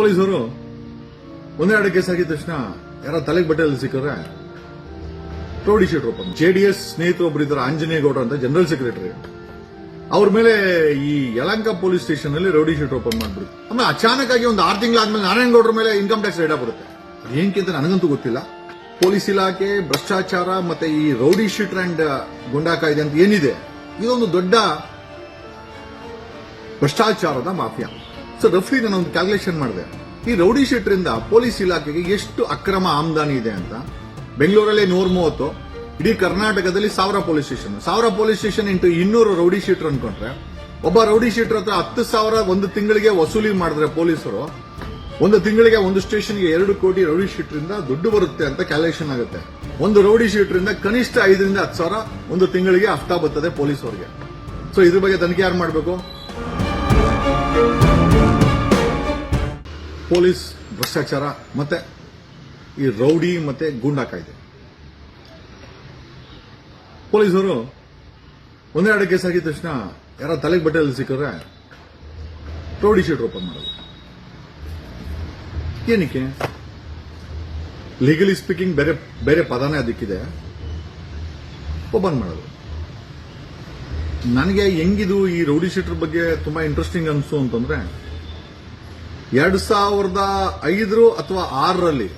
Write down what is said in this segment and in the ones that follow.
ಪೊಲೀಸರು ಒಂದೆರಡು ಕೇಸ್ ಆಗಿದ ತಕ್ಷಣ ಯಾರೋ ತಲೆಗೆ ಬಟ್ಟೆಯಲ್ಲಿ ಸಿಕ್ಕರೆ ರೌಡಿ ಶೀಟ್ ಓಪನ್ ಜೆಡಿಎಸ್ ಸ್ನೇಹಿತರು ಒಬ್ಬರು ಇದ್ದಾರೆ, ಆಂಜನೇಯ ಗೌಡ ಅಂತ ಜನರಲ್ ಸೆಕ್ರೆಟರಿ. ಅವ್ರ ಮೇಲೆ ಈ ಯಲಂಕ ಪೊಲೀಸ್ ಸ್ಟೇಷನ್ ಅಲ್ಲಿ ರೌಡಿ ಶೀಟ್ ಓಪನ್ ಮಾಡ್ಬಿಡುತ್ತೆ ಆಮೇಲೆ ಅಚಾನಕ್ ಆಗಿ ಒಂದು ಆರು ತಿಂಗಳಾದ್ಮೇಲೆ ನಾರಾಯಣಗೌಡರ ಮೇಲೆ ಇನ್ಕಮ್ ಟ್ಯಾಕ್ಸ್ ರೈಡ್ ಏನಕ್ಕೆ ಅಂತ ನನಗಂತೂ ಗೊತ್ತಿಲ್ಲ. ಪೊಲೀಸ್ ಇಲಾಖೆ, ಭ್ರಷ್ಟಾಚಾರ ಮತ್ತೆ ಈ ರೌಡಿ ಶೀಟ್ ಅಂಡ್ ಗುಂಡಾ ಕಾಯ್ದೆ ಅಂತ ಏನಿದೆ, ಇದೊಂದು ದೊಡ್ಡ ಭ್ರಷ್ಟಾಚಾರದ ಮಾಫಿಯಾ. ಸೊ ರಫ್ಲಿ ನಾನು ಒಂದು ಕ್ಯಾಲ್ಕುಲೇಷನ್ ಮಾಡಿದೆ. ಈ ರೌಡಿ ಶೀಟ್ರಿಂದ ಪೊಲೀಸ್ ಇಲಾಖೆಗೆ ಎಷ್ಟು ಅಕ್ರಮ ಆಮದಾನಿ ಇದೆ ಅಂತ. ಬೆಂಗಳೂರಲ್ಲಿ ನೂರ ಮೂವತ್ತು, ಇಡೀ ಕರ್ನಾಟಕದಲ್ಲಿ ಸಾವಿರ ಪೊಲೀಸ್ ಸ್ಟೇಷನ್. ಸಾವಿರ ಪೊಲೀಸ್ ಸ್ಟೇಷನ್ ಇಂಟು ಇನ್ನೂರು ರೌಡಿ ಶೀಟರ್ ಅನ್ಕೊಂಡ್ರೆ, ಒಬ್ಬ ರೌಡಿ ಶೀಟರ್ ಹತ್ರ ಹತ್ತು ಸಾವಿರ ಒಂದು ತಿಂಗಳಿಗೆ ವಸೂಲಿ ಮಾಡಿದ್ರೆ ಪೊಲೀಸರು, ಒಂದು ತಿಂಗಳಿಗೆ ಒಂದು ಸ್ಟೇಷನ್ಗೆ ಎರಡು ಕೋಟಿ ರೌಡಿ ಶೀಟ್ರಿಂದ ದುಡ್ಡು ಬರುತ್ತೆ ಅಂತ ಕ್ಯಾಲ್ಕುಲೇಷನ್ ಆಗುತ್ತೆ. ಒಂದು ರೌಡಿ ಶೀಟ್ರಿಂದ ಕನಿಷ್ಠ ಐದರಿಂದ ಹತ್ತು ಸಾವಿರ ಒಂದು ತಿಂಗಳಿಗೆ ಹಫ್ತಾ ಬರ್ತದೆ ಪೊಲೀಸ್ ಅವರಿಗೆ ಸೊ ಇದ್ರ ಬಗ್ಗೆ ತನಿಖೆ ಯಾರು ಮಾಡಬೇಕು? ಪೊಲೀಸ್, ಭ್ರಷ್ಟಾಚಾರ, ಮತ್ತೆ ಈ ರೌಡಿ ಮತ್ತೆ ಗೂಂಡಾ ಕಾಯ್ದೆ. ಪೊಲೀಸರು ಒಂದೆರಡು ಕೇಸ್ ಆಗಿದ ತಕ್ಷಣ ಯಾರ ತಲೆಗೆ ಬಟ್ಟೆಯಲ್ಲಿ ಸಿಕ್ಕರೆ ರೌಡಿ ಶೀಟ್ ಓಪನ್ ಮಾಡೋದು. ಏನಕ್ಕೆ? ಲೀಗಲಿ ಸ್ಪೀಕಿಂಗ್ ಬೇರೆ ಬೇರೆ ಪದನೇ ಅದಕ್ಕಿದೆ. ಓಪನ್ ಮಾಡೋದು. ನನಗೆ ಹೆಂಗಿದು ಈ ರೌಡಿ ಶೀಟರ್ ಬಗ್ಗೆ ತುಂಬಾ ಇಂಟ್ರೆಸ್ಟಿಂಗ್ ಅನಿಸು ಅಂತಂದ್ರೆ ಎರಡ್ ಸಾವಿರದ ಐದರು ಅಥವಾ ಆರರಲ್ಲಿ.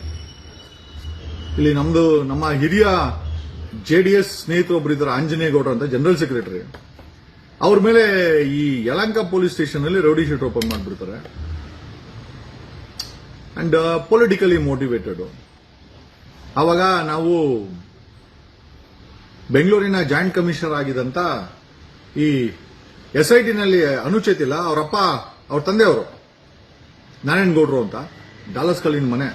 ಇಲ್ಲಿ ನಮ್ದು ನಮ್ಮ ಹಿರಿಯ ಜೆಡಿಎಸ್ ಸ್ನೇಹಿತರು ಒಬ್ರು ಇದ್ದಾರೆ, ಆಂಜನೇಯ ಗೌಡ ಅಂತ ಜನರಲ್ ಸೆಕ್ರೆಟರಿ ಅವ್ರ ಮೇಲೆ ಈ ಯಲಂಕ ಪೊಲೀಸ್ ಸ್ಟೇಷನ್ ಅಲ್ಲಿ ರೌಡಿ ಶೀಟ್ ಓಪನ್ ಮಾಡಿಬಿಡ್ತಾರೆ. ಅಂಡ್ ಪೊಲಿಟಿಕಲಿ ಮೋಟಿವೇಟೆಡ್ ಅವಾಗ ನಾವು ಬೆಂಗಳೂರಿನ ಜಾಯಿಂಟ್ ಕಮಿಷನರ್ ಆಗಿದಂತ ಈ ಎಸ್ ಐ ಟಿನಲ್ಲಿ ಅನುಚೇತಿಲ್ಲ ಅವರಪ್ಪ, ಅವ್ರ ತಂದೆಯವರು. ನಾರಾಯಣಗೌಡರು ಅಂತ ಡಾಲಸ್ ಕಲ್ಲಿನ ಮನೆ.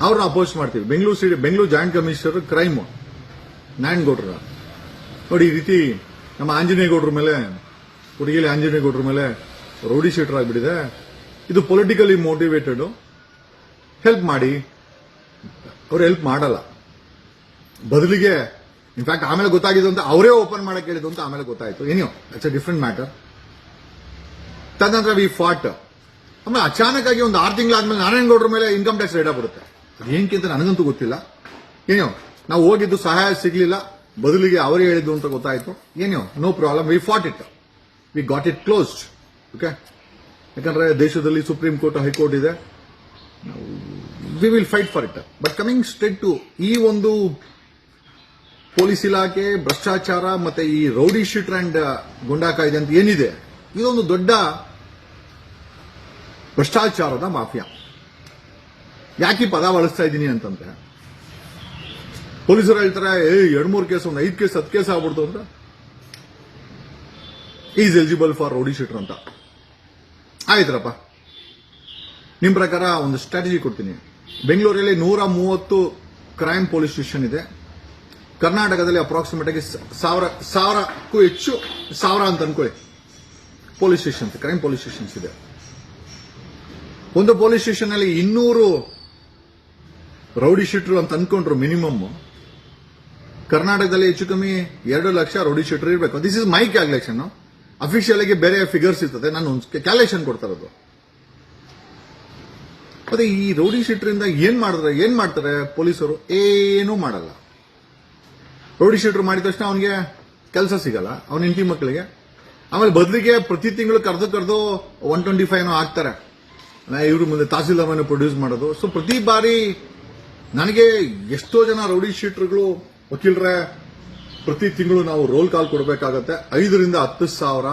ಅವ್ರನ್ನ ಅಪೋಸ್ ಮಾಡ್ತೀವಿ. Bengaluru city Bengaluru joint commissioner crime ನಾರಾಯಣಗೌಡ್ರ. ನೋಡಿ, ಈ ರೀತಿ ನಮ್ಮ ಆಂಜನೇಯ ಗೌಡ್ರ ಮೇಲೆ, ಹುಡುಗಿಲಿ ಆಂಜನೇಯ ಗೌಡ್ರ ಮೇಲೆ ರೌಡಿ ಶೀಟರ್ ಆಗಿಬಿಟ್ಟಿದೆ. ಇದು ಪೊಲಿಟಿಕಲಿ ಮೋಟಿವೇಟೆಡ್ ಹೆಲ್ಪ್ ಮಾಡಿ. ಅವ್ರು ಹೆಲ್ಪ್ ಮಾಡಲ್ಲ. ಬದಲಿಗೆ ಇನ್ಫ್ಯಾಕ್ಟ್ ಆಮೇಲೆ ಗೊತ್ತಾಗಿದ್ದು ಅಂತ ಅವರೇ ಓಪನ್ ಮಾಡಕ್ಕೆ ಹೇಳಿದ್ದು ಅಂತ ಆಮೇಲೆ ಗೊತ್ತಾಯಿತು. ಏನೋ ಇಟ್ಸ್ ಅ ಡಿಫ್ರೆಂಟ್ ಮ್ಯಾಟರ್ ತದನಂತರ ವಿ ಫಾಟ್ ಆಮೇಲೆ ಅಚಾನಕ್ ಆಗಿ ಒಂದು ಆರು ತಿಂಗಳಾದ್ಮೇಲೆ ನಾರಾಯಣಗೌಡರ ಮೇಲೆ ಇನ್ಕಮ್ ಟ್ಯಾಕ್ಸ್ ರೇಟ್ ಬರುತ್ತೆ. ಏನಕ್ಕೆ ಅಂತ ನನಗಂತೂ ಗೊತ್ತಿಲ್ಲ. ಏನೋ, ನಾವು ಹೋಗಿದ್ದು ಸಹಾಯ ಸಿಗಲಿಲ್ಲ. ಬದಲಿಗೆ ಅವರೇ ಹೇಳಿದ್ದು ಅಂತ ಗೊತ್ತಾಯಿತು. ಏನೋ no problem we fought it we got it closed okay ಯಾಕಂದ್ರೆ ದೇಶದಲ್ಲಿ ಸುಪ್ರೀಂ ಕೋರ್ಟ್ ಹೈಕೋರ್ಟ್ ಇದೆ. We will fight for it but coming straight to ಈ ಒಂದು ಪೊಲೀಸ್ ಇಲಾಖೆ, ಭ್ರಷ್ಟಾಚಾರ, ಮತ್ತೆ ಈ ರೌಡಿ ಶೀಟ್ ಅಂಡ್ ಗುಂಡಾ ಕಾಯ್ದೆ ಅಂತ ಏನಿದೆ, ಇದೊಂದು ದೊಡ್ಡ ಭ್ರಷ್ಟಾಚಾರದ ಮಾಫಿಯಾ. ಯಾಕೆ ಪದ ಬಳಸ್ತಾ ಇದ್ದೀನಿ ಅಂತಂದ್ರೆ, ಪೊಲೀಸರು ಹೇಳ್ತಾರೆ, ಏ, ಎರಡ್ ಮೂರು ಕೇಸ್, ಒಂದು ಐದು ಕೇಸ್, ಹತ್ತು ಕೇಸ್ ಆಗ್ಬಿಡ್ತು ಅಂತ. Is eligible for rowdy sheeter ಅಂತ. ಆಯ್ತರಪ್ಪ. ನಿಮ್ ಪ್ರಕಾರ ಒಂದು ಸ್ಟ್ರಾಟಜಿ ಕೊಡ್ತೀನಿ. ಬೆಂಗಳೂರಲ್ಲಿ ನೂರ ಮೂವತ್ತು ಕ್ರೈಮ್ ಪೊಲೀಸ್ ಸ್ಟೇಷನ್ ಇದೆ. ಕರ್ನಾಟಕದಲ್ಲಿ ಅಪ್ರಾಕ್ಸಿಮೇಟ್ ಆಗಿ ಸಾವಿರ, ಸಾವಿರಕ್ಕೂ ಹೆಚ್ಚು, ಸಾವಿರ ಅಂತ ಅನ್ಕೊಳ್ಳಿ. Police stations crime police stations ಇದೆ. ಒಂದು ಪೊಲೀಸ್ ಸ್ಟೇಷನ್ ಅಲ್ಲಿ ಇನ್ನೂರು ರೌಡಿ ಶೀಟರ್ ಅಂತ ಅನ್ಕೊಂಡ್ರು ಮಿನಿಮಮ್ ಕರ್ನಾಟಕದಲ್ಲಿ ಹೆಚ್ಚು ಕಮ್ಮಿ ಎರಡು ಲಕ್ಷ ರೌಡಿ ಶೀಟರ್ ಇರಬೇಕು. This is my calculation official ಆಗಿ ಬೇರೆ ಫಿಗರ್ಸ್ ಇರ್ತದೆ. ನಾನು ಕ್ಯಾಲ್ಕುಲೇಷನ್ ಕೊಡ್ತಾ ಇರೋದು. ಮತ್ತೆ ಈ ರೌಡಿ ಶೀಟರಿಂದ ಏನ್ ಮಾಡಿದ್ರೆ, ಏನ್ ಮಾಡ್ತಾರೆ ಪೊಲೀಸರು? ಏನೂ ಮಾಡಲ್ಲ. ರೌಡಿ ಶೀಟರ್ ಮಾಡಿದ ತಕ್ಷಣ ಅವನಿಗೆ ಕೆಲಸ ಸಿಗಲ್ಲ. ಅವನ ಹೆಂಡತಿ ಮಕ್ಕಳಿಗೆ ಆಮೇಲೆ ಬದಲಿಗೆ ಪ್ರತಿ ತಿಂಗಳು ಕರೆದು ಕರೆದು ಒನ್ ಟ್ವೆಂಟಿ ಫೈವ್ ಹಾಕ್ತಾರೆ. ಇವ್ರ ಮುಂದೆ ತಹಸೀಲ್ದಾರ್ ಮನೆ ಪ್ರೊಡ್ಯೂಸ್ ಮಾಡೋದು. ಸೊ ಪ್ರತಿ ಬಾರಿ ನನಗೆ ಎಷ್ಟೋ ಜನ ರೌಡಿ ಶೀಟರ್ಗಳು ವಕೀಲರೇ, ಪ್ರತಿ ತಿಂಗಳು ನಾವು ರೋಲ್ ಕಾಲ್ ಕೊಡಬೇಕಾಗತ್ತೆ. ಐದರಿಂದ ಹತ್ತು ಸಾವಿರ,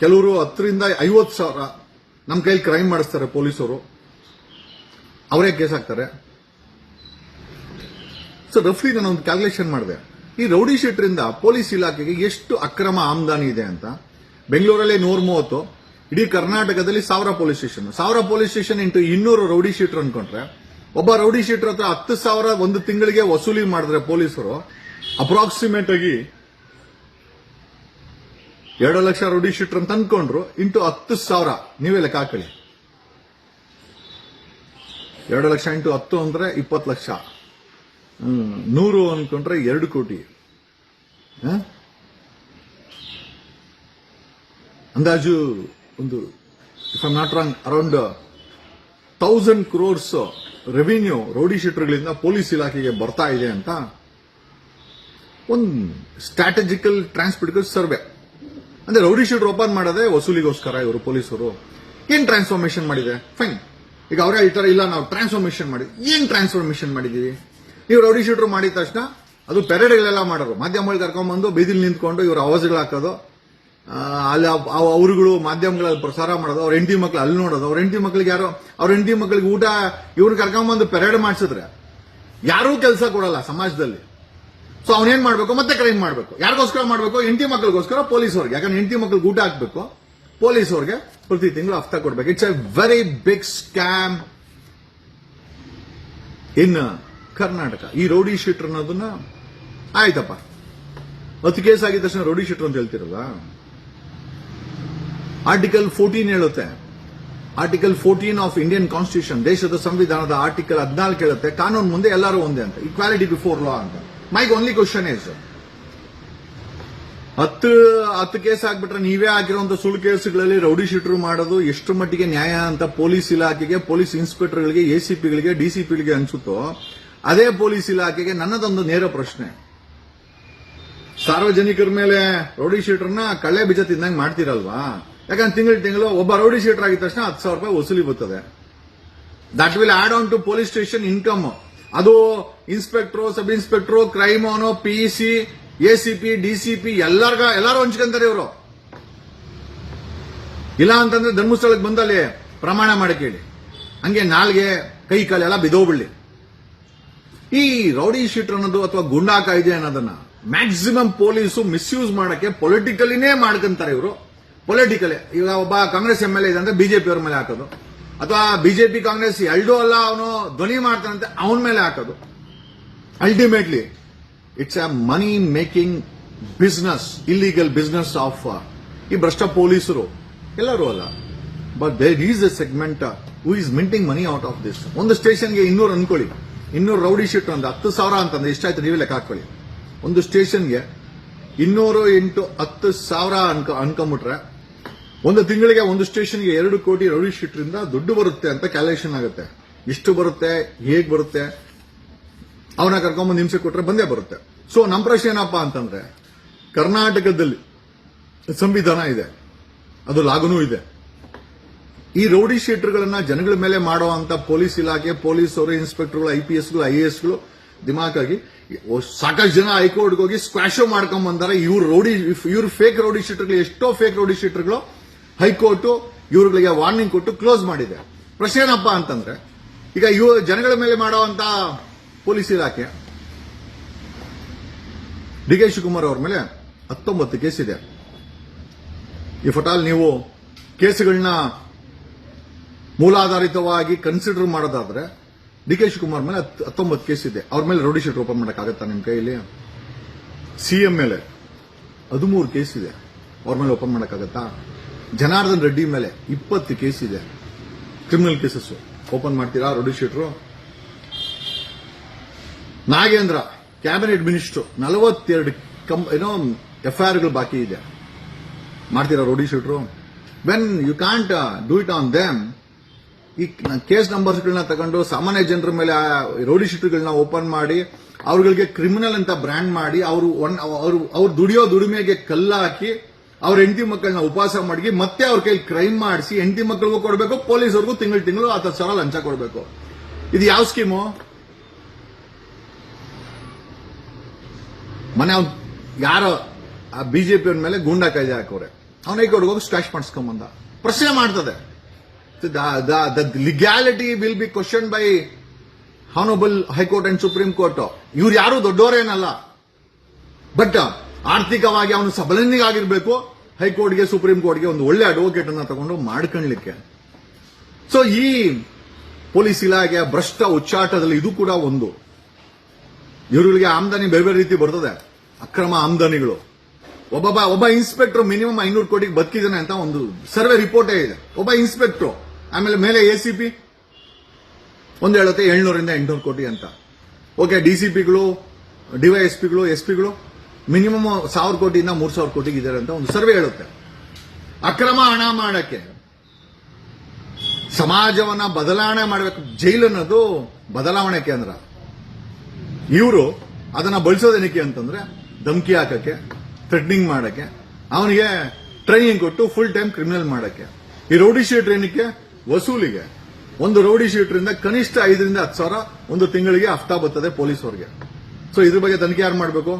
ಕೆಲವರು ಹತ್ತರಿಂದ ಐವತ್ತು ಸಾವಿರ ನಮ್ಮ ಕೈಲಿ ಕ್ರೈಮ್ ಮಾಡಿಸ್ತಾರೆ ಪೊಲೀಸರು ಅವರೇ ಕೇಸ್ ಹಾಕ್ತಾರೆ. ಸೊ ರಫ್ಲಿ ನಾನು ಒಂದು ಕ್ಯಾಲ್ಕುಲೇಷನ್ ಮಾಡಿದೆ. ಈ ರೌಡಿ ಶೀಟ್ರಿಂದ ಪೊಲೀಸ್ ಇಲಾಖೆಗೆ ಎಷ್ಟು ಅಕ್ರಮ ಆಮದಾನಿ ಇದೆ ಅಂತ. ಬೆಂಗಳೂರಲ್ಲಿ ನೂರ ಮೂವತ್ತು ಇಡೀ ಕರ್ನಾಟಕದಲ್ಲಿ ಸಾವಿರ ಪೊಲೀಸ್ ಸ್ಟೇಷನ್. ಸಾವಿರ ಪೊಲೀಸ್ ಸ್ಟೇಷನ್ ಇಂಟು ಇನ್ನೂರು ರೌಡಿ ಶೀಟರ್ ಅನ್ಕೊಂಡ್ರೆ, ಒಬ್ಬ ರೌಡಿ ಶೀಟರ್ ಹತ್ರ ಹತ್ತು ಸಾವಿರ ಒಂದು ತಿಂಗಳಿಗೆ ವಸೂಲಿ ಮಾಡಿದ್ರೆ ಪೊಲೀಸರು ಅಪ್ರಾಕ್ಸಿಮೇಟ್ ಆಗಿ ಎರಡು ಲಕ್ಷ ರೌಡಿ ಶೀಟರ್ ಅಂತ ಅನ್ಕೊಂಡ್ರು, ಇಂಟು ಹತ್ತು ಸಾವಿರ ನೀವೇ ಲೆಕ್ಕ ಹಾಕಳಿ ಎರಡು ಲಕ್ಷ ಇಂಟು ಹತ್ತು ಅಂದ್ರೆ ಇಪ್ಪತ್ತು ಲಕ್ಷ. ನೂರು ಅನ್ಕೊಂಡ್ರೆ ಎರಡು ಕೋಟಿ? ಅಂದಾಜು ಒಂದು if I'm not wrong around thousand crores revenue rowdy ಶೀಟರ್ಗಳಿಂದ police ಇಲಾಖೆಗೆ ಬರ್ತಾ ಇದೆ ಅಂತ ಒಂದು ಸ್ಟ್ರಾಟಜಿಕಲ್ ಟ್ರಾನ್ಸ್ಪಿಟಿಕಲ್ ಸರ್ವೆ ಅಂದ್ರೆ ರೌಡಿ ಶೀಟರ್ ಓಪನ್ ಮಾಡೋದೇ ವಸೂಲಿಗೋಸ್ಕರ ಇವರು ಪೊಲೀಸರು ಏನ್ ಟ್ರಾನ್ಸ್ಫಾರ್ಮೇಶನ್ ಮಾಡಿದೆ? ಫೈನ್ ಈಗ ಅವರೇ ಹೇಳ್ತಾರೆ ಇಲ್ಲ, ನಾವು ಟ್ರಾನ್ಸ್ಫಾರ್ಮೇಶನ್ ಮಾಡಿ, ಏನ್ ಟ್ರಾನ್ಸ್ಫಾರ್ಮೇಶನ್ ಮಾಡಿದೀವಿ? ನೀವು ರೌಡಿ ಶೀಟರ್ ಮಾಡಿದ ತಕ್ಷಣ ಅದು ಪೆರೇಡ್ಗಳೆಲ್ಲ ಮಾಡೋರು. ಮಾಧ್ಯಮಗಳು ಕರ್ಕೊಂಡ್ಬಂದು ಬೀದಿಲಿ ನಿಂತ್ಕೊಂಡು ಇವ್ರ ಅವಾಜ್ಗಳು ಹಾಕೋದು. ಅಲ್ಲಿ ಅವ್ರುಗಳು ಅವ್- ಅವರುಗಳು ಮಾಧ್ಯಮಗಳಲ್ಲಿ ಪ್ರಸಾರ ಮಾಡೋದು, ಅವ್ರ ಹೆಂಡತಿ ಮಕ್ಳು ಅಲ್ಲಿ ನೋಡೋದು, ಅವ್ರ ಹೆಂಡತಿ ಮಕ್ಳಿಗೆ ಯಾರೋ, ಅವ್ರ ಹೆಂಡತಿ ಮಕ್ಳಿಗೆ ಊಟ ಇವ್ರು ಕರ್ಕೊಂಬಂದು ಪೆರೇಡ್ ಮಾಡಿಸಿದ್ರೆ, ಯಾರೂ ಕೆಲಸ ಕೊಡಲ್ಲ ಸಮಾಜದಲ್ಲಿ. ಸೊ ಅವನೇನ್ ಮಾಡಬೇಕು? ಮತ್ತೆ ಕ್ರೈಮ್ ಮಾಡಬೇಕು. ಯಾರಿಗೋಸ್ಕರ ಮಾಡಬೇಕು? ಹೆಂಡತಿ ಮಕ್ಕಳಿಗೋಸ್ಕರ ಪೊಲೀಸವ್ರಿಗೆ ಯಾಕಂದ್ರೆ ಹೆಂಡತಿ ಮಕ್ಳಿಗೆ ಊಟ ಹಾಕ್ಬೇಕು ಪೊಲೀಸವ್ರಿಗೆ ಪ್ರತಿ ತಿಂಗಳು ಹಫ್ತಾ ಕೊಡ್ಬೇಕು. It's a very big scam in Karnataka, ಈ ರೌಡಿ ಶೀಟರ್ ಅನ್ನೋದನ್ನ, ಆಯ್ತಪ್ಪ. ಹತ್ತು ಕೇಸ್ ಆಗಿದ ತಕ್ಷಣ ರೌಡಿ ಶೀಟರ್ ಅಂತ ಹೇಳ್ತಿರಲ್ಲ? ಆರ್ಟಿಕಲ್ ಫೋರ್ಟೀನ್ ಹೇಳುತ್ತೆ. Article fourteen of Indian constitution ದೇಶದ ಸಂವಿಧಾನದ ಆರ್ಟಿಕಲ್ ಹದಿನಾಲ್ಕು ಹೇಳುತ್ತೆ, ಕಾನೂನು ಮುಂದೆ ಎಲ್ಲರೂ ಒಂದೇ ಅಂತ ಇಕ್ವಾಲಿಟಿ ಬಿಫೋರ್ ಲಾ ಅಂತ. ಮೈಗ್ ಓನ್ಲಿ ಕ್ವಶನ್ ಇಸ್ ಹತ್ತು ಹತ್ತು ಕೇಸ್ ಆಗ್ಬಿಟ್ರೆ ನೀವೇ ಆಗಿರುವಂತಹ ಸುಳ್ಳು ಕೇಸುಗಳಲ್ಲಿ ರೌಡಿ ಶೀಟರ್ ಮಾಡೋದು ಎಷ್ಟು ಮಟ್ಟಿಗೆ ನ್ಯಾಯ ಅಂತ ಪೊಲೀಸ್ ಇಲಾಖೆಗೆ, ಪೊಲೀಸ್ ಇನ್ಸ್ಪೆಕ್ಟರ್ಗಳಿಗೆ ಎಸಿಪಿಗಳಿಗೆ ಡಿಸಿಪಿಗಳಿಗೆ ಅನ್ಸುತ್ತೋ, ಅದೇ ಪೊಲೀಸ್ ಇಲಾಖೆಗೆ ನನ್ನದೊಂದು ನೇರ ಪ್ರಶ್ನೆ. ಸಾರ್ವಜನಿಕರ ಮೇಲೆ ರೌಡಿ ಶೀಟರ್ನ ಕಳ್ಳೆ ಬೀಜ ತಿಂದಂಗೆ ಮಾಡ್ತಿರಲ್ವಾ? ಯಾಕಂದ್ರೆ ತಿಂಗಳು ತಿಂಗಳು ಒಬ್ಬ ರೌಡಿ ಶೀಟರ್ ಆಗಿದ ತಕ್ಷಣ ಹತ್ತು ಸಾವಿರ ರೂಪಾಯಿ ವಸೂಲಿ ಬರ್ತದೆ. That will add on to police station income ಅದು ಇನ್ಸ್ಪೆಕ್ಟ್ರು ಸಬ್ ಇನ್ಸ್ಪೆಕ್ಟ್ರು ಕ್ರೈಮ್ ಅವನು ಡಿ ಎಸಿಪಿ ಡಿಸಿಪಿ ಎಲ್ಲಾರ್ಗ ಎಲ್ಲಾರು ಹಂಚ್ಕೊಂತಾರೆ ಇವರು. ಇಲ್ಲ ಅಂತಂದ್ರೆ ಧರ್ಮಸ್ಥಳಕ್ಕೆ ಬಂದಲ್ಲಿ ಪ್ರಮಾಣ ಮಾಡಿ ಕೇಳಿ. ಹಂಗೆ ನಾಲ್ಗೆ ಕೈ ಕಾಲೆಲ್ಲ ಬಿದೋಗ್ಬಿಡ್ಲಿ ಈ ರೌಡಿ ಶೀಟರ್ ಅನ್ನೋದು ಅಥವಾ ಗುಂಡಾ ಕಾಯ್ದೆ ಅನ್ನೋದನ್ನ ಮ್ಯಾಕ್ಸಿಮಮ್ ಪೊಲೀಸು ಮಿಸ್ಯೂಸ್ ಮಾಡಕ್ಕೆ ಪೊಲಿಟಿಕಲಿನೇ ಮಾಡ್ಕೊಂತಾರೆ ಇವರು. ಪೊಲಿಟಿಕಲ್ ಈಗ ಒಬ್ಬ ಕಾಂಗ್ರೆಸ್ ಎಂ ಎಲ್ ಎ ಇದೆ ಅಂದ್ರೆ ಬಿಜೆಪಿ ಅವ್ರ ಮೇಲೆ ಹಾಕೋದು. ಅಥವಾ ಬಿಜೆಪಿ ಕಾಂಗ್ರೆಸ್ ಎರಡೂ ಅಲ್ಲ ಅವನು ಧ್ವನಿ ಮಾಡ್ತಾನಂತೆ ಅವನ ಮೇಲೆ ಹಾಕೋದು. Ultimately it's a money making business illegal business of ಈ ಭ್ರಷ್ಟ ಪೊಲೀಸರು. ಎಲ್ಲರೂ ಅಲ್ಲ. But there is a segment who is minting money out of this ಒಂದು ಸ್ಟೇಷನ್ಗೆ ಇನ್ನೂರು ಅನ್ಕೊಳ್ಳಿ. ಇನ್ನೂರು ರೌಡಿ ಶೀಟ್ ಒಂದು ಹತ್ತು ಸಾವಿರ ಅಂತಂದ್ರೆ ಎಷ್ಟಾಯ್ತು ನೀವೇ ಲೆಕ್ಕ ಹಾಕೊಳ್ಳಿ ಒಂದು ಸ್ಟೇಷನ್ಗೆ ಇನ್ನೂರು ಎಂಟು ಹತ್ತು ಸಾವಿರ ಅನ್ಕ, ಅನ್ಕೊಂಬಿಟ್ರೆ ಒಂದು ತಿಂಗಳಿಗೆ ಒಂದು ಸ್ಟೇಷನ್ಗೆ ಎರಡು ಕೋಟಿ ರೌಡಿ ಶೀಟ್ರಿಂದ ದುಡ್ಡು ಬರುತ್ತೆ ಅಂತ ಕ್ಯಾಲ್ಕುಲೇಷನ್ ಆಗುತ್ತೆ. ಇಷ್ಟು ಬರುತ್ತೆ, ಹೇಗ್ ಬರುತ್ತೆ? ಅವನ ಕರ್ಕೊಂಬಂದು ಹಿಂಸೆ ಕೊಟ್ರೆ ಬಂದೇ ಬರುತ್ತೆ. ಸೊ ನಮ್ಮ ಪ್ರಶ್ನೆ ಏನಪ್ಪ ಅಂತಂದ್ರೆ, ಕರ್ನಾಟಕದಲ್ಲಿ ಸಂವಿಧಾನ ಇದೆ. ಅದು ಲಾಗುನೂ ಇದೆ. ಈ ರೌಡಿ ಶೀಟರ್ಗಳನ್ನ ಜನಗಳ ಮೇಲೆ ಮಾಡುವಂತ ಪೊಲೀಸ್ ಇಲಾಖೆ, ಪೊಲೀಸರು, ಇನ್ಸ್ಪೆಕ್ಟರ್ಗಳು, ಐ ಪಿ ಎಸ್ಗಳು, ಐ ಎ ಎಸ್ಗಳು ದಿಮಾಕಾಗಿ ಸಾಕಷ್ಟು ಜನ ಹೈಕೋರ್ಟ್ಗೆ ಹೋಗಿ ಸ್ಕ್ವಾಶೋ ಮಾಡ್ಕೊಂಡ್ ಬಂದಾರೆ ಇವ್ರು ರೌಡಿ, ಇವ್ರು ಫೇಕ್ ರೌಡಿ ಶೀಟರ್ಗಳು ಎಷ್ಟೋ ಫೇಕ್ ರೌಡಿ ಶೀಟರ್ಗಳು ಹೈಕೋರ್ಟ್ ಇವರುಗಳಿಗೆ ವಾರ್ನಿಂಗ್ ಕೊಟ್ಟು ಕ್ಲೋಸ್ ಮಾಡಿದೆ. ಪ್ರಶ್ನೆ ಏನಪ್ಪ ಅಂತಂದ್ರೆ, ಈಗ ಇವ ಜನಗಳ ಮೇಲೆ ಮಾಡುವಂತ ಪೊಲೀಸ್ ಇಲಾಖೆ, ಡಿ ಕೆ ಶಿವಕುಮಾರ್ ಅವ್ರ ಮೇಲೆ ಹತ್ತೊಂಬತ್ತು ಕೇಸ್ ಇದೆ. ಈ ಫಟಾಲ್ ನೀವು ಕೇಸುಗಳನ್ನ ಮೂಲಾಧಾರಿತವಾಗಿ ಕನ್ಸಿಡರ್ ಮಾಡೋದಾದ್ರೆ, ಡಿ ಕೆ ಶಿವಕುಮಾರ್ ಮೇಲೆ ಹತ್- ಹತ್ತೊಂಬತ್ತು ಕೇಸ್ ಇದೆ. ಅವ್ರ ಮೇಲೆ ರೌಡಿ ಶೀಟ್ ಓಪನ್ ಮಾಡಕ್ಕಾಗತ್ತಾ ನಿಮ್ಮ ಕೈಯಲ್ಲಿ? ಸಿಎಂ ಮೇಲೆ ಹದಿಮೂರು ಕೇಸ್ ಇದೆ. ಅವ್ರ ಮೇಲೆ ಓಪನ್ ಮಾಡಕ್ಕಾಗತ್ತಾ? ಜನಾರ್ದನ್ ರೆಡ್ಡಿ ಮೇಲೆ ಇಪ್ಪತ್ತು ಕೇಸ್ ಇದೆ. ಕ್ರಿಮಿನಲ್ ಕೇಸಸ್ ಓಪನ್ ಮಾಡ್ತೀರಾ, rowdy sheeter? Nagendra cabinet minister ನಲವತ್ತೆರಡು ಕಂ, ಏನೋ, ಎಫ್ಐಆರ್ಗಳು ಬಾಕಿ ಇದೆ. ಮಾಡ್ತೀರಾ, rowdy sheeter? When you can't do it on them ಈ ಕೇಸ್ ನಂಬರ್ಸ್ಗಳನ್ನ ತಗೊಂಡು ಸಾಮಾನ್ಯ ಜನರ ಮೇಲೆ ರೌಡಿ ಶೀಟ್ಗಳನ್ನ ಓಪನ್ ಮಾಡಿ, ಅವ್ರಗಳಿಗೆ ಕ್ರಿಮಿನಲ್ ಅಂತ ಬ್ರ್ಯಾಂಡ್ ಮಾಡಿ, ಅವರು ಅವರು, ಅವ್ರು ದುಡಿಯೋ ದುಡಿಮೆಗೆ ಕಲ್ಲ ಹಾಕಿ ಅವ್ರ ಹೆಂಡತಿ ಮಕ್ಕಳನ್ನ ಉಪವಾಸ ಮಾಡಿ ಮತ್ತೆ ಅವ್ರ ಕೈಲಿ ಕ್ರೈಮ್ ಮಾಡಿಸಿ, ಹೆಂಡತಿ ಮಕ್ಕಳಿಗೂ ಕೊಡಬೇಕು ಪೊಲೀಸರಿಗೂ ತಿಂಗಳು ತಿಂಗಳು ಆತ ಸಾವಿರ ಲಂಚ ಕೊಡಬೇಕು. ಇದು ಯಾವ ಸ್ಕೀಮು ಮನೆ ಯಾರು ಯಾರೋ ಆ ಬಿಜೆಪಿ ಮೇಲೆ ಗೂಂಡಾ ಕಾಯ್ದೆ ಹಾಕೋರೆ ಅವನ ಹೈಕೋರ್ಟ್ಗೆ ಹೋಗಿ ಸ್ಟ್ಯಾಶ್ ಮಾಡಿಸ್ಕೊಂಬಂದ. ಪ್ರಶ್ನೆ ಮಾಡ್ತದೆ. Legality will be question by honourable high court and supreme court ಇವ್ರು ಯಾರು ದೊಡ್ಡವರೇನಲ್ಲ ಬಟ್ ಆರ್ಥಿಕವಾಗಿ ಅವನು ಸಬಲನಿಗಾಗಿರ್ಬೇಕು, ಹೈಕೋರ್ಟ್ಗೆ, ಸುಪ್ರೀಂ ಕೋರ್ಟ್ಗೆ ಒಂದು ಒಳ್ಳೆ ಅಡ್ವೊಕೇಟ್ ಅನ್ನ ತಗೊಂಡು ಮಾಡ್ಕೊಳ್ಲಿಕ್ಕೆ ಸೊ ಈ ಪೊಲೀಸ್ ಇಲಾಖೆಯ ಭ್ರಷ್ಟ ಉಚ್ಚಾಟದಲ್ಲಿ ಇದು ಕೂಡ ಒಂದು. ಇವರುಗಳಿಗೆ ಆಮದಾನಿ ಬೇರೆ ಬೇರೆ ರೀತಿ ಬರ್ತದೆ. ಅಕ್ರಮ ಆಮದಾನಿಗಳು. ಒಬ್ಬೊಬ್ಬ ಒಬ್ಬ ಇನ್ಸ್ಪೆಕ್ಟರ್ ಮಿನಿಮಮ್ ಐನೂರು ಕೋಟಿಗೆ ಬದುಕಿದ್ದಾನೆ ಅಂತ ಒಂದು ಸರ್ವೆ ರಿಪೋರ್ಟೇ ಇದೆ. ಒಬ್ಬ ಇನ್ಸ್ಪೆಕ್ಟರ್ ಆಮೇಲೆ ಮೇಲೆ ಎ ಸಿ ಪಿ ಒಂದು ಹೇಳುತ್ತೆ ಏಳ್ನೂರಿಂದ ಎಂಟುನೂರು ಕೋಟಿ ಅಂತ. ಓಕೆ ಡಿಸಿಪಿಗಳು ಡಿವೈಎಸ್ಪಿಗಳು ಎಸ್ ಪಿಗಳು ಮಿನಿಮಮ್ ಸಾವಿರ ಕೋಟಿಯಿಂದ ಮೂರು ಸಾವಿರ ಕೋಟಿಗೆ ಇದ್ದಾರೆ ಅಂತ ಒಂದು ಸರ್ವೆ ಹೇಳುತ್ತೆ. ಅಕ್ರಮ ಹಣ ಮಾಡಕ್ಕೆ, ಸಮಾಜವನ್ನ ಬದಲಾವಣೆ ಮಾಡಬೇಕು, ಜೈಲು ಅನ್ನೋದು ಬದಲಾವಣೆ ಕೇಂದ್ರ. ಇವರು ಅದನ್ನ ಬಳಸೋದೇನಕ್ಕೆ ಅಂತಂದ್ರೆ ಧಮಕಿ ಹಾಕಕ್ಕೆ ಥ್ರೆಡ್ನಿಂಗ್ ಮಾಡಕ್ಕೆ, ಅವನಿಗೆ ಟ್ರೈನಿಂಗ್ ಕೊಟ್ಟು ಫುಲ್ ಟೈಮ್ ಕ್ರಿಮಿನಲ್ ಮಾಡಕ್ಕೆ. ಈ ರೌಡಿ ಶೀಟರ್ ಏನಕ್ಕೆ ವಸೂಲಿಗೆ, ಒಂದು ರೌಡಿ ಶೀಟರಿಂದ ಕನಿಷ್ಠ ಐದರಿಂದ ಹತ್ತು ಸಾವಿರ ಒಂದು ತಿಂಗಳಿಗೆ ಹಫ್ತಾ ಬರ್ತದೆ ಪೊಲೀಸ್ ಅವರಿಗೆ. ಸೊ ಇದ್ರ ಬಗ್ಗೆ ತನಿಖೆ ಯಾರು ಮಾಡಬೇಕು?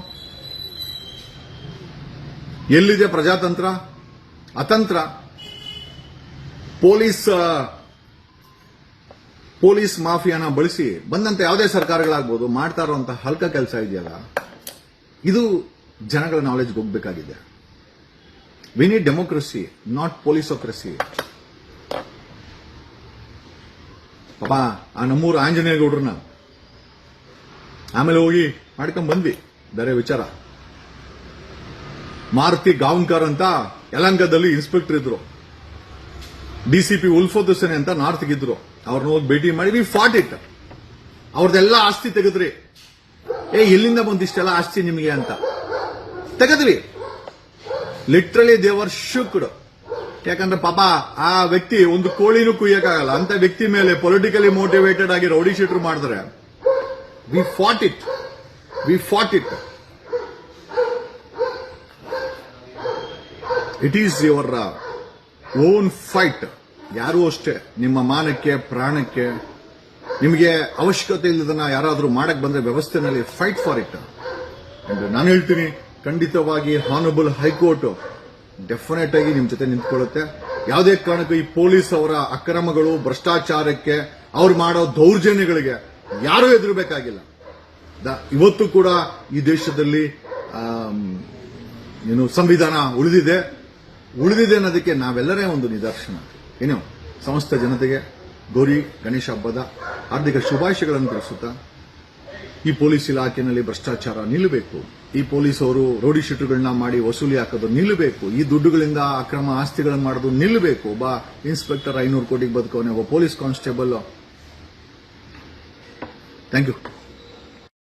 ಎಲ್ಲಿದೆ ಪ್ರಜಾತಂತ್ರ? ಅತಂತ್ರ. ಪೊಲೀಸ್ ಪೊಲೀಸ್ ಮಾಫಿಯಾನ ಬಳಸಿ ಬಂದಂತ ಯಾವುದೇ ಸರ್ಕಾರಗಳಾಗ್ಬೋದು ಮಾಡ್ತಾ ಇರುವಂತಹ ಹಲ್ಕ ಕೆಲಸ ಇದೆಯಲ್ಲ, ಇದು ಜನಗಳ ನಾಲೆಜ್ಗೆ ಹೋಗ್ಬೇಕಾಗಿದೆ. We need democracy not policeocracy ಪಾಪ, ಆ ನಮ್ಮೂರು ಆಂಜನೇಯ ಗೌಡ್ರನ್ನ. ಆಮೇಲೆ ಹೋಗಿ ಮಾಡ್ಕೊಂಡ್ ಬಂದ್ವಿ. ಬೇರೆ ವಿಚಾರ. ಮಾರುತಿ ಗಾವನ್ಕರ್ ಅಂತ ಯಲಂಕದಲ್ಲಿ ಇನ್ಸ್ಪೆಕ್ಟರ್ ಇದ್ರು. ಡಿಸಿಪಿ ಉಲ್ಫೋದುಸೇನೆ ಅಂತ ನಾರ್ತ್ ಇದ್ರು. ಅವ್ರನ್ನ ಹೋಗಿ ಭೇಟಿ ಮಾಡಿ ವಿ ಫಾಟ್ ಇಟ್ ಅವ್ರದ್ದೆಲ್ಲ ಆಸ್ತಿ ತೆಗೆದ್ರಿ. ಏ ಎಲ್ಲಿಂದ ಬಂದಿಷ್ಟೆಲ್ಲ ಆಸ್ತಿ ನಿಮಗೆ ಅಂತ. ತೆಗೆದ್ರಿ. ಲಿಟ್ರಲಿ ದೇವರ್ ಶುಕ್ಡ್ ಯಾಕಂದ್ರೆ ಪಾಪ ಆ ವ್ಯಕ್ತಿ ಒಂದು ಕೋಳಿನೂ ಕುಯ್ಯಕ್ಕಾಗಲ್ಲ. ಅಂತ ವ್ಯಕ್ತಿ ಮೇಲೆ ಪೊಲಿಟಿಕಲಿ ಮೋಟಿವೇಟೆಡ್ ಆಗಿ ರೌಡಿ ಶೀಟರ್ ಮಾಡಿದ್ರೆ we fought it we fought it it is your own fight ಯಾರೂ ಅಷ್ಟೇ, ನಿಮ್ಮ ಮಾನಕ್ಕೆ, ಪ್ರಾಣಕ್ಕೆ, ನಿಮಗೆ ಅವಶ್ಯಕತೆ ಇಲ್ಲದನ್ನ ಯಾರಾದರೂ ಮಾಡಕ್ ಬಂದ್ರೆ ವ್ಯವಸ್ಥೆನಲ್ಲಿ ಫೈಟ್ ಫಾರ್ ಇಟ್ ನಾನು ಹೇಳ್ತೀನಿ, ಖಂಡಿತವಾಗಿ ಹಾನಬಲ್ ಹೈಕೋರ್ಟ್ ಡೆಫಿನೆಟ್ ಆಗಿ ನಿಮ್ ಜೊತೆ ನಿಂತ್ಕೊಳ್ಳುತ್ತೆ. ಯಾವುದೇ ಕಾರಣಕ್ಕೂ ಈ ಪೊಲೀಸ್ ಅವರ ಅಕ್ರಮಗಳು, ಭ್ರಷ್ಟಾಚಾರಕ್ಕೆ ಅವ್ರು ಮಾಡೋ ದೌರ್ಜನ್ಯಗಳಿಗೆ ಯಾರೂ ಎದುರಬೇಕಾಗಿಲ್ಲ ಇವತ್ತು ಕೂಡ ಈ ದೇಶದಲ್ಲಿ ಏನು ಸಂವಿಧಾನ ಉಳಿದಿದೆ. ಉಳಿದಿದೆ ಅನ್ನೋದಕ್ಕೆ ನಾವೆಲ್ಲರೇ ಒಂದು ನಿದರ್ಶನ. ಏನು, ಸಮಸ್ತ ಜನತೆಗೆ ಗೌರಿ ಗಣೇಶ ಹಬ್ಬದ ಹಾರ್ದಿಕ ಶುಭಾಶಯಗಳನ್ನು ತಿಳಿಸುತ್ತಾ, ಈ ಪೊಲೀಸ್ ಇಲಾಖೆಯಲ್ಲಿ ಭ್ರಷ್ಟಾಚಾರ ನಿಲ್ಲಬೇಕು, ಈ ಪೊಲೀಸ್ ಅವರು ರೌಡಿ ಶೀಟುಗಳನ್ನ ಮಾಡಿ ವಸೂಲಿ ಹಾಕೋದು ನಿಲ್ಲಬೇಕು, ಈ ದುಡ್ಡುಗಳಿಂದ ಅಕ್ರಮ ಆಸ್ತಿಗಳನ್ನು ಮಾಡೋದು ನಿಲ್ಲಬೇಕು. ಒಬ್ಬ ಇನ್ಸ್ಪೆಕ್ಟರ್ ಐನೂರು ಕೋಟಿಗೆ ಬದುಕೋನೆ ಒಬ್ಬ ಪೊಲೀಸ್ ಕಾನ್ಸ್ಟೇಬಲ್. Thank you.